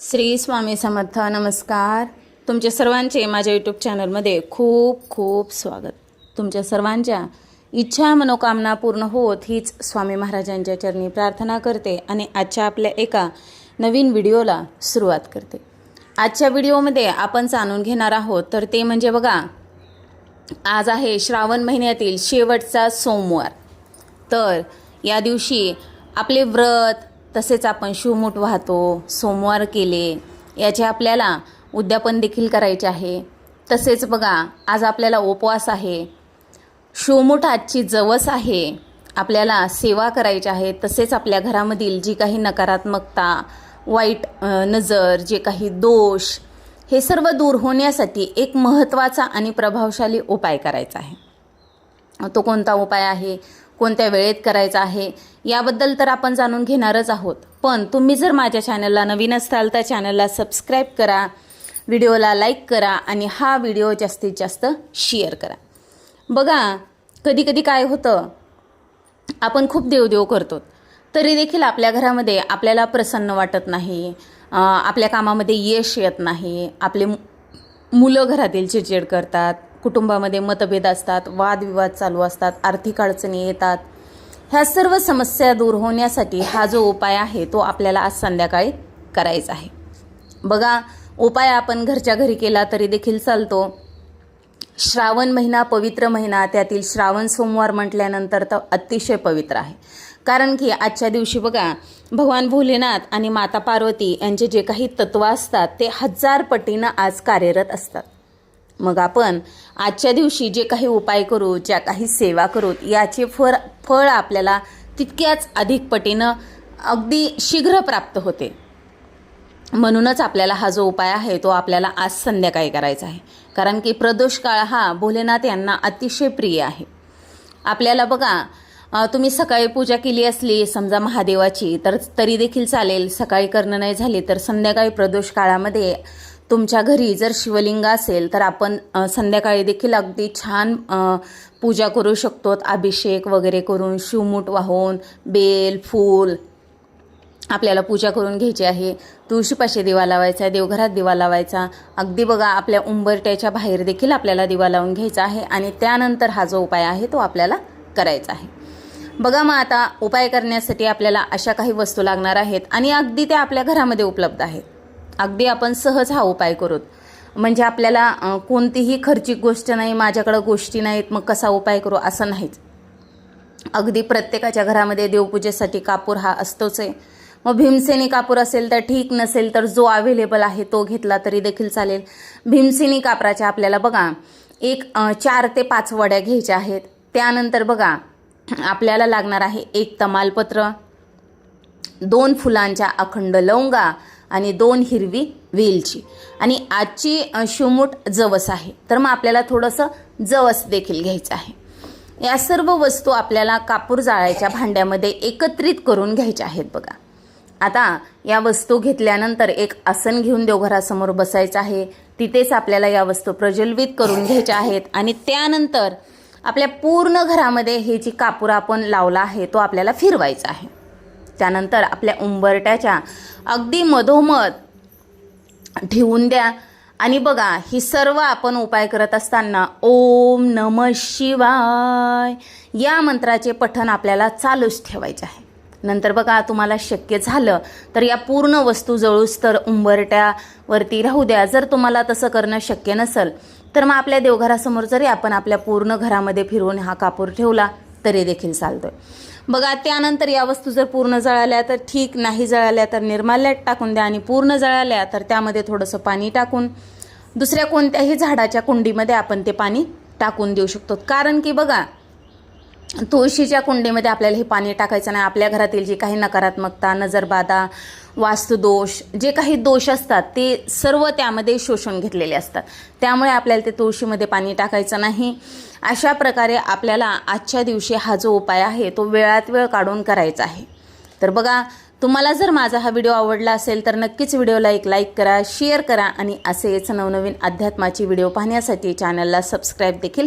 श्री स्वामी समर्थ नमस्कार. तुमच्या सर्वांचे माझ्या यूट्यूब चॅनलमध्ये खूप खूप स्वागत. तुमच्या सर्वांच्या इच्छा मनोकामना पूर्ण होत हीच स्वामी महाराजांच्या चरणी प्रार्थना करते आणि आजच्या आपल्या एका नवीन व्हिडिओला सुरुवात करते. आजच्या व्हिडिओमध्ये आपण जाणून घेणार आहोत तर ते म्हणजे बघा आज आहे श्रावण महिन्यातील शेवटचा सोमवार. तर या दिवशी आपले व्रत तसेच आपण शिवमूठ वाहतो सोमवार केले याचे आपल्याला उद्यापन देखील करायचे आहे. तसेच बघा आज आपल्याला उपवास आहे. शिवमूठ आजची जवस आहे. आपल्याला सेवा करायची आहे. तसेच आपल्या घरामधील जी काही नकारात्मकता वाईट नजर जे काही दोष हे सर्व दूर होण्यासाठी एक महत्त्वाचा आणि प्रभावशाली उपाय करायचा आहे. तो कोणता उपाय आहे? कोणत्या वेळेत करायचा आहे याबद्दल तर आपण जाणून घेणारच आहोत. पण तुम्ही जर माझ्या चॅनलला नवीन असाल तर चॅनलला सबस्क्राईब करा व्हिडिओला लाईक करा आणि हा व्हिडिओ जास्तीत जास्त शेअर करा. बघा कधी कधी काय होतं आपण खूप देवदेव करतो तरी देखील आपल्या घरामध्ये आपल्याला प्रसन्न वाटत नाही आपल्या कामामध्ये यश येत नाही आपले मु- मुलं घरातील चिडचिड करतात कुटुंबामध्ये मतभेद असतात वादविवाद चालू असतात आर्थिक अडचणी येतात. ह्या सर्व समस्या दूर होण्यासाठी हा जो उपाय आहे तो आपल्याला आज संध्याकाळी करायचा आहे. बघा उपाय आपण घरच्या घरी केला तरी देखील चालतो. श्रावण महिना पवित्र महिना त्यातील श्रावण सोमवार म्हटल्यानंतर तर अतिशय पवित्र आहे. कारण की आजच्या दिवशी बघा भगवान भोलेनाथ आणि माता पार्वती यांचे जे काही तत्व असतात ते हजार पटीनं आज कार्यरत असतात. मग आपण आजच्या दिवशी जे काही उपाय करू ज्या काही सेवा करू याचे फळ फळ आपल्याला तितक्याच अधिक पटीनं अगदी शीघ्र प्राप्त होते. म्हणूनच आपल्याला हा जो उपाय आहे तो आपल्याला आज संध्याकाळी करायचा आहे. कारण की प्रदोष काळ हा भोलेनाथ यांना अतिशय प्रिय आहे. आपल्याला बघा तुम्ही सकाळी पूजा केली असली समजा महादेवाची तर तरी देखील चालेल. सकाळी करणं नाही झाली तर संध्याकाळी प्रदोष काळामध्ये तुमच्या घरी जर शिवलिंग असेल तर आपण संध्याकाळी देखील अगदी छान पूजा करू शकतो. अभिषेक वगैरे करून शिवमूठ वाहून बेल फूल आपल्याला पूजा करून घ्यायची आहे. तुळशीपाशी दिवा लावायचा देवघरात दिवा लावायचा. अगदी बघा आपल्या उंबरट्याच्या बाहेर देखील आपल्याला दिवा लावून घ्यायचा आहे आणि त्यानंतर हा जो उपाय आहे तो आपल्याला करायचा आहे. बघा मग आता उपाय करण्यासाठी आपल्याला अशा काही वस्तू लागणार आहेत आणि अगदी त्या आपल्या घरामध्ये उपलब्ध आहेत. अगदी आपण सहज हा उपाय करूत. म्हणजे आपल्याला कोणतीही खर्चिक गोष्ट नाही माझ्याकडं गोष्टी नाहीत मग कसा उपाय करू असं नाहीच. अगदी प्रत्येकाच्या घरामध्ये देवपूजेसाठी कापूर हा असतोच आहे. मग भीमसेनी कापूर असेल तर ठीक नसेल तर जो अवेलेबल आहे तो घेतला तरी देखील चालेल. भीमसेनी कापराच्या आपल्याला बघा एक चार ते पाच वड्या घ्यायच्या आहेत. त्यानंतर बघा आपल्याला लागणार आहे एक तमालपत्र दोन फुलांच्या अखंड लवंगा आणि दोन हिरवी वेलची. आणि आजची शिवमूठ जवस आहे. तर मग आपल्याला थोडंसं जवस देखील घ्यायचं आहे. या सर्व वस्तू आपल्याला कापूर जाळायच्या भांड्यामध्ये एकत्रित करून घ्यायच्या आहेत बघा. आता या वस्तू घेतल्यानंतर एक आसन घेऊन देवघरासमोर बसायचं आहे. तिथेच आपल्याला या वस्तू प्रज्वलित करून घ्यायच्या आहेत. आणि त्यानंतर आपल्या पूर्ण घरामध्ये हे जी कापूर आपण लावला आहे तो आपल्याला फिरवायचा आहे. त्यानंतर आपल्या उंबरट्याच्या अगदी मधोमध ठेवून द्या. आणि बघा ही सर्व आपण उपाय करत असताना ओम नम शिवाय या मंत्राचे पठण आपल्याला चालूच ठेवायचे आहे. नंतर बघा तुम्हाला शक्य झालं तर या पूर्ण वस्तू जळूस तर उंबरट्यावरती राहू द्या. जर तुम्हाला तसं करणं शक्य नसेल तर मग आपल्या देवघरासमोर जरी आपण आपल्या पूर्ण घरामध्ये फिरून हा कापूर ठेवला तरी देखील चालतोय. बघा त्यानंतर या वस्तू जर पूर्ण जळाल्या तर ठीक नाही जळाल्या तर निर्माल्यात टाकून द्या आणि पूर्ण जळाल्या तर त्यामध्ये थोडंसं पाणी टाकून दुसऱ्या कोणत्याही झाडाच्या कुंडीमध्ये आपण ते पाणी टाकून देऊ शकतो. कारण की बघा तुळशीच्या कुंडीमध्ये आपल्याला हे पाणी टाकायचं नाही. आपल्या घरातील जी काही नकारात्मकता नजरबाधा वास्तुदोष जे काही दोष असतात ते सर्व त्यामध्ये शोषून घेतलेले असतात. त्यामुळे आपल्याला ते तुळशीमध्ये पाणी टाकायचं नाही. अशा प्रकारे आपल्याला आजच्या दिवशी हा जो उपाय आहे तो वेळात वेळ काढून करायचा आहे. तर बघा तुम्हाला जर माझा हा व्हिडिओ आवडला असेल तर नक्कीच व्हिडिओला एक लाईक करा शेअर करा आणि असेच नवनवीन अध्यात्माची व्हिडिओ पाहण्यासाठी चॅनलला सबस्क्राईब देखील